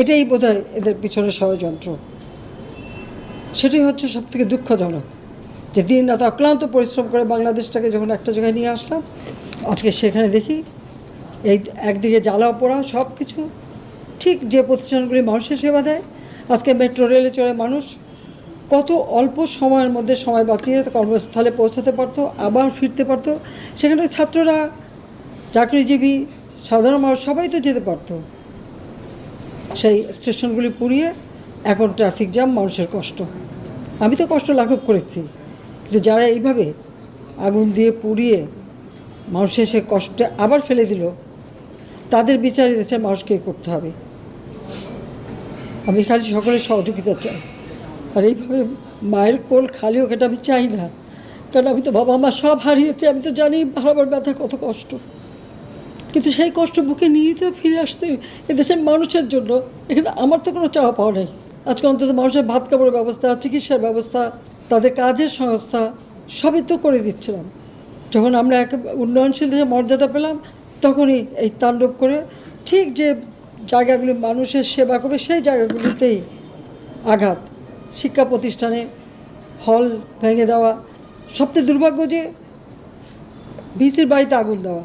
এটাই বোধহয় এদের পিছনে ষড়যন্ত্র। সেটাই হচ্ছে সব থেকে দুঃখজনক যে দিন রাত অক্লান্ত পরিশ্রম করে বাংলাদেশটাকে যখন একটা জায়গায় নিয়ে আসলাম, আজকে সেখানে দেখি এই একদিকে জ্বালা পোড়া সব কিছু ঠিক যে প্রতিষ্ঠানগুলি মানুষের সেবা দেয়, আজকে মেট্রো রেলে চড়ে মানুষ কত অল্প সময়ের মধ্যে সময় বাঁচিয়ে কর্মস্থলে পৌঁছাতে পারতো, আবার ফিরতে পারতো। সেখানে ছাত্ররা, চাকরিজীবী, সাধারণ মানুষ সবাই তো যেতে পারতো। সেই স্টেশনগুলি পুড়িয়ে এখন ট্রাফিক জ্যাম, মানুষের কষ্ট। আমি তো কষ্ট লাঘব করেছি, কিন্তু যারা এইভাবে আগুন দিয়ে পুড়িয়ে মানুষের সে কষ্টে আবার ফেলে দিল, তাদের বিচার দেশের মানুষকে করতে হবে? আমি খালি সকলের সহযোগিতা চাই। আর এইভাবে মায়ের কোল খালি এটা আমি চাই না। কারণ আমি তো বাবা মা সব হারিয়েছি, আমি তো জানি হারাবার ব্যথা কত কষ্ট। কিন্তু সেই কষ্ট বুকে নিয়েই তো ফিরে আসতে এদেশের মানুষের জন্য এখানে আমার তো কোনো চাওয়া পাওয়া নেই। আজকে অন্তত মানুষের ভাত কাপড়ের ব্যবস্থা, চিকিৎসার ব্যবস্থা, তাদের কাজের সংস্থা সবই তো করে দিচ্ছিলাম। যখন আমরা এক উন্নয়নশীল দেশে মর্যাদা পেলাম, তখনই এই তাণ্ডব করে ঠিক যে জায়গাগুলি মানুষের সেবা করবে, সেই জায়গাগুলিতেই আঘাত, শিক্ষা প্রতিষ্ঠানে হল ভেঙে দেওয়া, সবচেয়ে দুর্ভাগ্য যে ভিসির বাড়িতে আগুন দেওয়া।